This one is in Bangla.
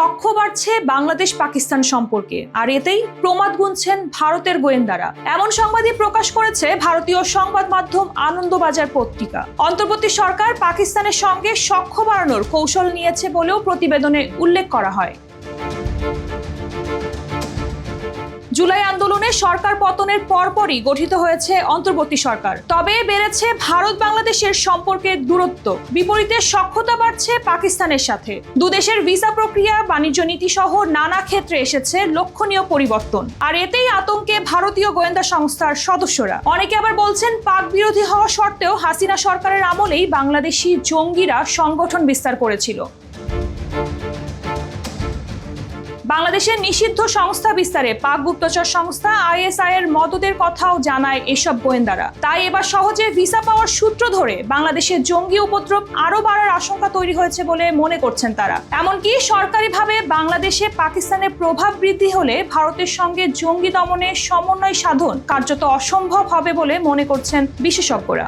সখ্য বাড়ছে বাংলাদেশ পাকিস্তান সম্পর্কে। আর এতেই প্রমাদ গুনছেন ভারতের গোয়েন্দারা। এমন সংবাদই প্রকাশ করেছে ভারতীয় সংবাদ মাধ্যম আনন্দবাজার পত্রিকা। অন্তর্বর্তী সরকার পাকিস্তানের সঙ্গে সখ্য বাড়ানোর কৌশল নিয়েছে বলেও প্রতিবেদনে উল্লেখ করা হয়। জুলাই আন্দোলনে সরকার পতনের পরপরই গঠিত হয়েছে অন্তর্বর্তী সরকার। তবে বেড়েছে ভারত বাংলাদেশের সম্পর্কের দূরত্ব। বিপরীতে সক্ষতা বাড়ছে পাকিস্তানের সাথে। দুদেশের ভিসা প্রক্রিয়া, বাণিজ্য নীতি সহ নানা ক্ষেত্রে এসেছে লক্ষণীয় পরিবর্তন। আর এতেই আতঙ্কে ভারতীয় গোয়েন্দা সংস্থার সদস্যরা। অনেকে আবার বলছেন, পাক বিরোধী হওয়া সত্ত্বেও হাসিনা সরকারের আমলেই বাংলাদেশি জঙ্গিরা সংগঠন বিস্তার করেছিল। বাংলাদেশের নিষিদ্ধ সংস্থা বিস্তারে পাক গুপ্তচর সংস্থা আইএসআই এর মদদের কথাও জানায় এসব গোয়েন্দারা। তাই এবার সহজে ভিসা পাওয়ার সূত্র ধরে বাংলাদেশে জঙ্গি উপদ্রব আরও বাড়ার আশঙ্কা তৈরি হয়েছে বলে মনে করছেন তারা। এমনকি সরকারিভাবে বাংলাদেশে পাকিস্তানের প্রভাব বৃদ্ধি হলে ভারতের সঙ্গে জঙ্গি দমনে সমন্বয় সাধন কার্যত অসম্ভব হবে বলে মনে করছেন বিশেষজ্ঞরা।